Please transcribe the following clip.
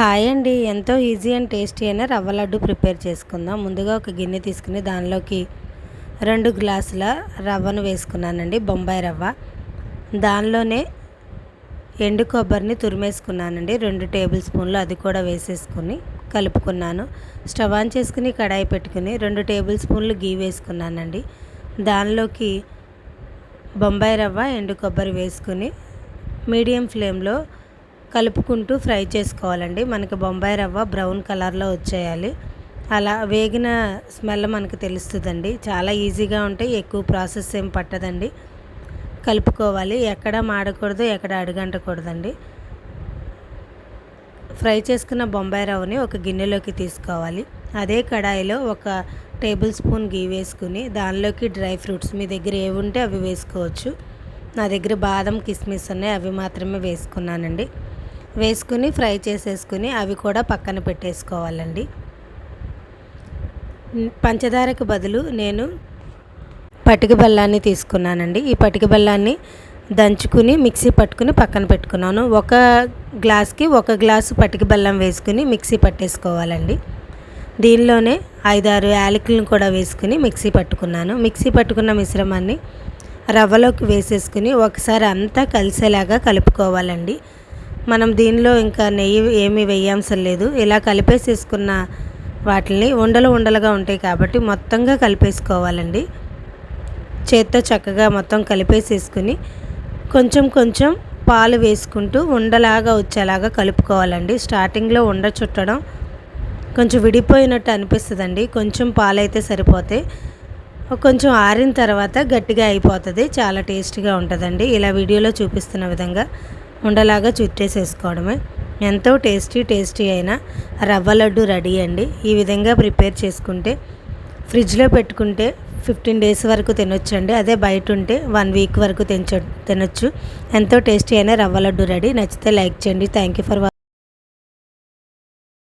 Hi అండి. ఎంతో easy and tasty అయిన రవ్వ లడ్డు ప్రిపేర్ చేసుకుందాం. ముందుగా ఒక గిన్నె తీసుకుని దానిలోకి రెండు గ్లాసుల రవ్వను వేసుకున్నానండి. బొంబాయి రవ్వ. దానిలోనే ఎండు కొబ్బరిని తురిమేసుకున్నానండి. రెండు టేబుల్ స్పూన్లు అది కూడా వేసేసుకుని కలుపుకున్నాను. స్టవ్ ఆన్ చేసుకుని కడాయి పెట్టుకుని రెండు టేబుల్ స్పూన్లు గీ వేసుకున్నానండి. దానిలోకి బొంబాయి రవ్వ ఎండు కొబ్బరి వేసుకుని మీడియం ఫ్లేమ్లో కలుపుకుంటూ ఫ్రై చేసుకోవాలండి. మనకి బొంబాయి రవ్వ బ్రౌన్ కలర్లో వచ్చేయాలి. అలా వేగిన స్మెల్ మనకు తెలుస్తుందండి. చాలా ఈజీగా ఉంటాయి ఎక్కువ ప్రాసెస్ ఏం పట్టదండి. కలుపుకోవాలి. ఎక్కడ మాడకూడదు ఎక్కడ అడుగంటకూడదండి. ఫ్రై చేసుకున్న బొంబాయి రవ్వని ఒక గిన్నెలోకి తీసుకోవాలి. అదే కడాయిలో ఒక టేబుల్ స్పూన్ గీ వేసుకుని దానిలోకి డ్రై ఫ్రూట్స్ మీ దగ్గర ఏవి ఉంటే అవి వేసుకోవచ్చు. నా దగ్గర బాదం కిస్మిస్ ఉన్నాయి. అవి మాత్రమే వేసుకున్నానండి. వేసుకుని ఫ్రై చేసేసుకుని అవి కూడా పక్కన పెట్టేసుకోవాలండి. పంచదారకు బదులు నేను పటిక బెల్లాన్ని తీసుకున్నానండి. ఈ పటిక బెల్లాన్ని దంచుకుని మిక్సీ పట్టుకుని పక్కన పెట్టుకున్నాను. ఒక గ్లాస్కి ఒక గ్లాసు పటిక బెల్లం వేసుకుని మిక్సీ పట్టేసుకోవాలండి. దీనిలోనే ఐదారు యాలకులను కూడా వేసుకుని మిక్సీ పట్టుకున్నాను. మిక్సీ పట్టుకున్న మిశ్రమాన్ని రవ్వలోకి వేసేసుకుని ఒకసారి అంతా కలిసేలాగా కలుపుకోవాలండి. మనం దీనిలో ఇంకా నెయ్యి ఏమీ వేయాల్సిన లేదు ఇలా కలిపేసేసుకున్న వాటిని ఉండలు ఉండలుగా ఉంటాయి కాబట్టి మొత్తంగా కలిపేసుకోవాలండి. చేత్తో చక్కగా మొత్తం కలిపేసేసుకుని కొంచెం కొంచెం పాలు వేసుకుంటూ ఉండలాగా వచ్చేలాగా కలుపుకోవాలండి. స్టార్టింగ్లో ఉండ చుట్టడం కొంచెం విడిపోయినట్టు అనిపిస్తుందండి. కొంచెం పాలైతే సరిపోతే కొంచెం ఆరిన తర్వాత గట్టిగా అయిపోతుంది. చాలా టేస్టీగా ఉంటుందండి. ఇలా వీడియోలో చూపిస్తున్న విధంగా ఉండలాగా చుట్టేసేసుకోవడమే. ఎంతో టేస్టీ టేస్టీ అయిన రవ్వ లడ్డు రెడీ అండి. ఈ విధంగా ప్రిపేర్ చేసుకుంటే ఫ్రిడ్జ్లో పెట్టుకుంటే ఫిఫ్టీన్ డేస్ వరకు తినొచ్చు అండి అదే బయట ఉంటే వన్ వీక్ వరకు తినచ తినొచ్చు. ఎంతో టేస్టీ అయిన రవ్వ లడ్డు రెడీ. నచ్చితే లైక్ చేయండి. Thank you for